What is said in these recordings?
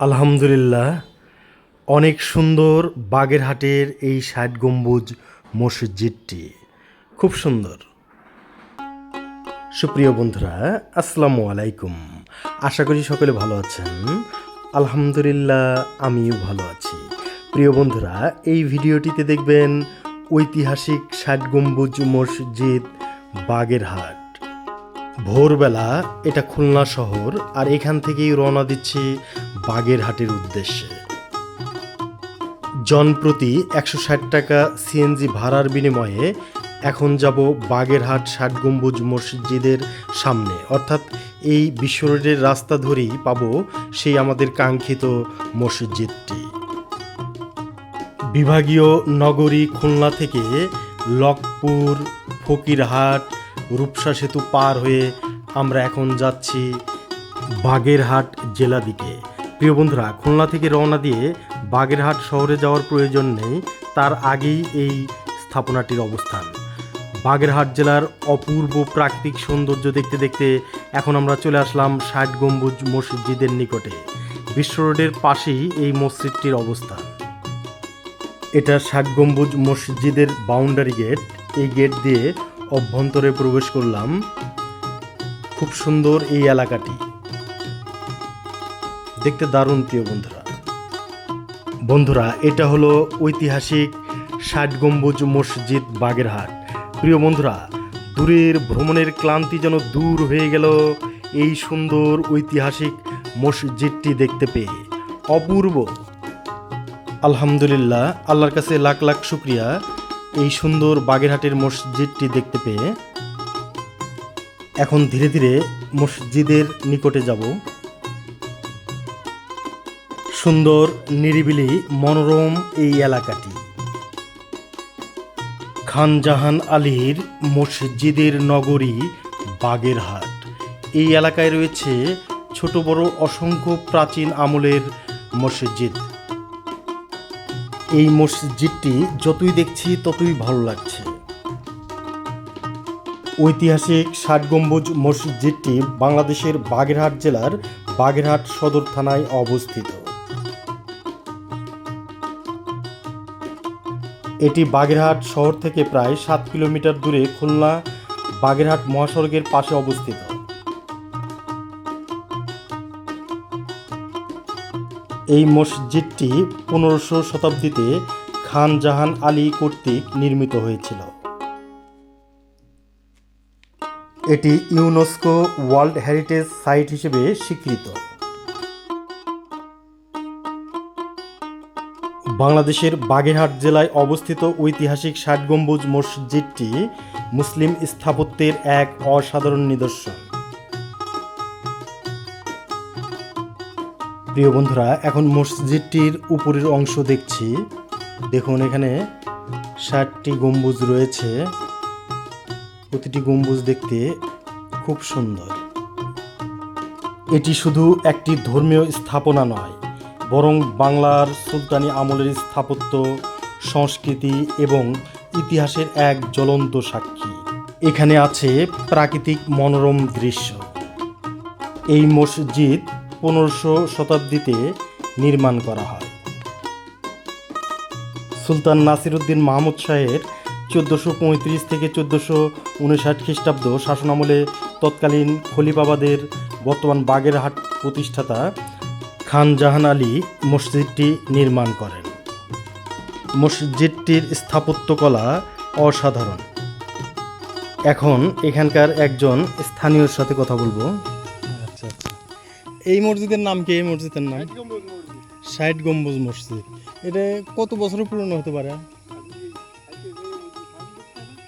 আলহামদুলিল্লাহ, অনেক সুন্দর বাগেরহাটের এই ষাট গম্বুজ মসজিদটি। খুব সুন্দর। সুপ্রিয় বন্ধুরা, আসসালামু আলাইকুম। আশা করি সকলে ভালো আছেন। আলহামদুলিল্লাহ, আমিও ভালো আছি। প্রিয় বন্ধুরা, এই ভিডিওটিতে দেখবেন ঐতিহাসিক ষাট গম্বুজ মসজিদ বাগেরহাট। ভোরবেলা এটা খুলনা শহর আর এখান থেকেই রওনা দিচ্ছি বাগেরহাটের উদ্দেশ্যে। জনপ্রতি একশো ষাট টাকা সিএনজি ভাড়ার বিনিময়ে এখন যাব বাগেরহাট ষাট গম্বুজ মসজিদের সামনে। অর্থাৎ এই বিশ্ব রোডের রাস্তা ধরেই পাবো সেই আমাদের কাঙ্ক্ষিত মসজিদটি। বিভাগীয় নগরী খুলনা থেকে লকপুর ফকিরহাট রূপসা সেতু পার হয়ে আমরা এখন যাচ্ছি বাগেরহাট জেলা দিকে। প্রিয় বন্ধুরা, খুলনা থেকে রওনা দিয়ে বাগেরহাট শহরে যাওয়ার প্রয়োজন নেই, তার আগেই এই স্থাপনাটির অবস্থান। বাগেরহাট জেলার অপূর্ব প্রাকৃতিক সৌন্দর্য দেখতে দেখতে এখন আমরা চলে আসলাম ষাট গম্বুজ মসজিদের নিকটে। বিশ্ব রোডের পাশেই এই মসজিদটির অবস্থান। এটা ষাট গম্বুজ মসজিদের বাউন্ডারি গেট এই গেট দিয়ে অভ্যন্তরে প্রবেশ করলাম। খুব সুন্দর এই এলাকাটি। দেখতে দারুণ প্রিয় বন্ধুরা। বন্ধুরা, এটা হলো ঐতিহাসিক ষাট গম্বুজ মসজিদ বাগেরহাট। প্রিয় বন্ধুরা, দূরের ভ্রমণের ক্লান্তি যেন দূর হয়ে গেল এই সুন্দর ঐতিহাসিক মসজিদটি দেখতে পেয়ে। অপূর্ব। আলহামদুলিল্লাহ, আল্লাহর কাছে লাখ লাখ শুক্রিয়া। এই সুন্দর বাগেরহাটের মসজিদটি দেখতে পেয়ে এখন ধীরে ধীরে মসজিদের নিকটে যাব। সুন্দর, নিরিবিলি, মনোরম এই এলাকাটি। খানজাহান আলীর মসজিদের নগরী বাগেরহাট। এই এলাকায় রয়েছে ছোট বড় অসংখ্য প্রাচীন আমলের মসজিদ। এই মসজিদটি যতই দেখছি, ততই ভালো লাগছে। ঐতিহাসিক ষাট গম্বুজ মসজিদটি বাংলাদেশের বাগেরহাট জেলার বাগেরহাট সদর থানায় অবস্থিত। এটি বাগেরহাট শহর থেকে প্রায় সাত কিলোমিটার দূরে খুলনা বাগেরহাট মহাসড়কের পাশে অবস্থিত। এই মসজিদটি পনেরোশো শতাব্দীতে খান জাহান আলী কর্তৃক নির্মিত হয়েছিল। এটি ইউনেস্কো ওয়ার্ল্ড হেরিটেজ সাইট হিসেবে স্বীকৃত। বাংলাদেশের বাগেরহাট জেলায় অবস্থিত ঐতিহাসিক ষাট গম্বুজ মসজিদটি মুসলিম স্থাপত্যের এক অসাধারণ নিদর্শন। প্রিয় বন্ধুরা, এখন মসজিদটির উপরের অংশ দেখছি। দেখুন, এখানে ষাটটি গম্বুজ রয়েছে। প্রতিটি গম্বুজ দেখতে খুব সুন্দর। এটি শুধু একটি ধর্মীয় স্থাপনা নয়, বরং বাংলার সুলতানি আমলের স্থাপত্য, সংস্কৃতি এবং ইতিহাসের এক জ্বলন্ত সাক্ষী। এখানে আছে প্রাকৃতিক মনোরম দৃশ্য। এই মসজিদ পনেরোশো শতাব্দীতে নির্মাণ করা হয়। সুলতান নাসিরুদ্দিন মাহমুদ শাহের চোদ্দোশো পঁয়ত্রিশ থেকে চোদ্দোশো উনষাট খ্রিস্টাব্দ শাসনামলে তৎকালীন খলিফাবাদের বর্তমান বাগেরহাট প্রতিষ্ঠাতা খান জাহান আলী মসজিদটি নির্মাণ করেন। মসজিদটির স্থাপত্যকলা অসাধারণ। এখন এখানকার একজন স্থানীয়র সাথে কথা বলব। এই মসজিদের নাম কি? এই মসজিদের নাম? ষাট গম্বুজ মসজিদ। এটা কত বছর পুরনো হতে পারে?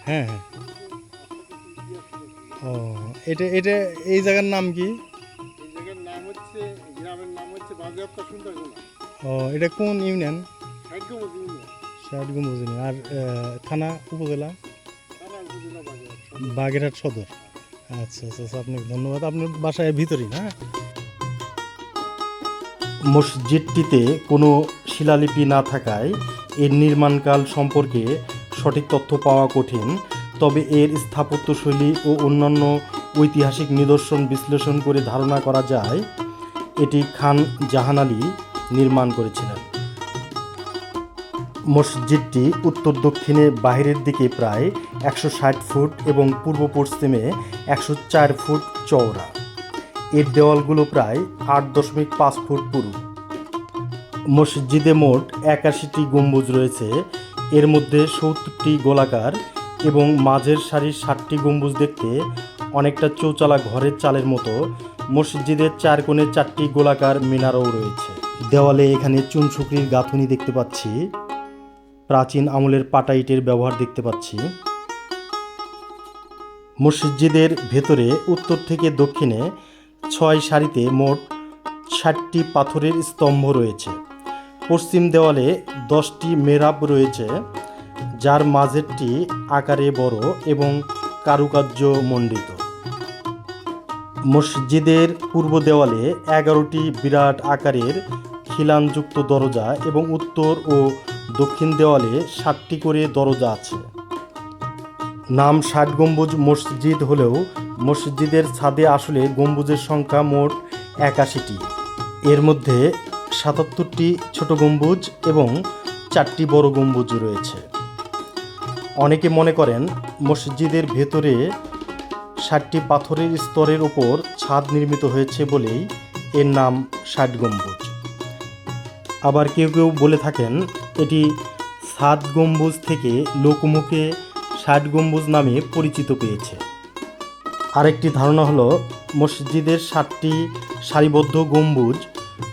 হ্যাঁ হ্যাঁ। ও এটা এটা এই জায়গার নাম কি? ও এটা কোন ইউনিয়ন? ষাট গম্বুজ ইউনিয়ন। আর থানা উপজেলা? বাগেরহাট সদর। আচ্ছা আচ্ছা আচ্ছা আপনাকে ধন্যবাদ। আপনার বাসায় ভিতরেই না মসজিদটিতে কোনো শিলালিপি না থাকায় এর নির্মাণকাল সম্পর্কে সঠিক তথ্য পাওয়া কঠিন। তবে এর স্থাপত্যশৈলী ও অন্যান্য ঐতিহাসিক নিদর্শন বিশ্লেষণ করে ধারণা করা যায়, এটি খান জাহান আলী নির্মাণ করেছিলেন। মসজিদটি উত্তর দক্ষিণে বাহিরের দিকে প্রায় একশো ষাট ফুট এবং পূর্ব পশ্চিমে একশো চার ফুট চওড়া। এর দেওয়ালগুলো প্রায় আট দশমিক পাঁচ ফুট পুরু। মসজিদে মোট একাশিটি গম্বুজ রয়েছে। এর মধ্যে সত্তরটি গোলাকার এবং মাঝের সারির ষাটটি গম্বুজ দেখতে অনেকটা চৌচালা ঘরের চালের মতো। মসজিদের চার কোণে চারটি গোলাকার মিনারও রয়েছে। দেওয়ালে এখানে চুনশুকরির গাঁথুনি দেখতে পাচ্ছি। প্রাচীন আমলের পাটা ইটের ব্যবহার দেখতে পাচ্ছি। মসজিদের ভেতরে উত্তর থেকে দক্ষিণে ছয় সারিতে মোট ষাটটি পাথরের স্তম্ভ রয়েছে। পশ্চিম দেওয়ালে দশটি মেরাব রয়েছে, যার মাঝেরটি আকারে বড় এবং কারুকার্য মণ্ডিত। মসজিদের পূর্ব দেওয়ালে এগারোটি বিরাট আকারের খিলানযুক্ত দরজা এবং উত্তর ও দক্ষিণ দেওয়ালে সাতটি করে দরজা আছে। নাম ষাট গম্বুজ মসজিদ হলেও মসজিদের ছাদে আসলে গম্বুজের সংখ্যা মোট একাশিটি। এর মধ্যে সাতাত্তরটি ছোট গম্বুজ এবং চারটি বড় গম্বুজ রয়েছে। অনেকে মনে করেন মসজিদের ভেতরে ষাটটি পাথরের স্তরের ওপর ছাদ নির্মিত হয়েছে বলেই এর নাম ষাট গম্বুজ। আবার কেউ কেউ বলে থাকেন এটি সাত গম্বুজ থেকে লোকমুখে ষাট গম্বুজ নামে পরিচিত পেয়েছে। আরেকটি ধারণা হলো, মসজিদের ষাটটি সারিবদ্ধ গম্বুজ,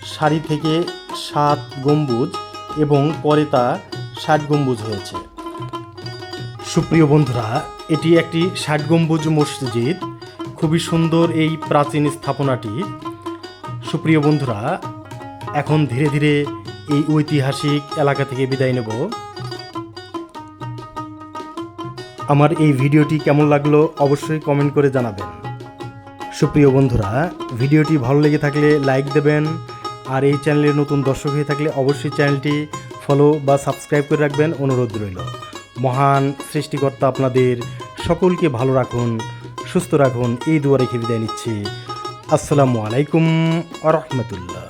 সারি থেকে সাত গম্বুজ এবং পরে তা ষাট গম্বুজ হয়েছে। সুপ্রিয় বন্ধুরা, এটি একটি ষাট গম্বুজ মসজিদ। খুবই সুন্দর এই প্রাচীন স্থাপনাটি। সুপ্রিয় বন্ধুরা, এখন ধীরে ধীরে এই ঐতিহাসিক এলাকা থেকে বিদায় নেব। আমার এই ভিডিওটি কেমন লাগল অবশ্যই কমেন্ট করে জানাবেন। সুপ্রিয় বন্ধুরা, ভিডিওটি ভালো লেগে থাকলে লাইক দেবেন আর এই চ্যানেলের নতুন দর্শক হয়ে থাকলে অবশ্যই চ্যানেলটি ফলো বা সাবস্ক্রাইব করে রাখবেন। অনুরোধ রইল। মহান সৃষ্টিকর্তা আপনাদের সকলকে ভালো রাখুন, সুস্থ রাখুন। এই দুয়ারে রেখে বিদায় নিচ্ছি। আসসালামু আলাইকুম আ রহমতুল্লাহ।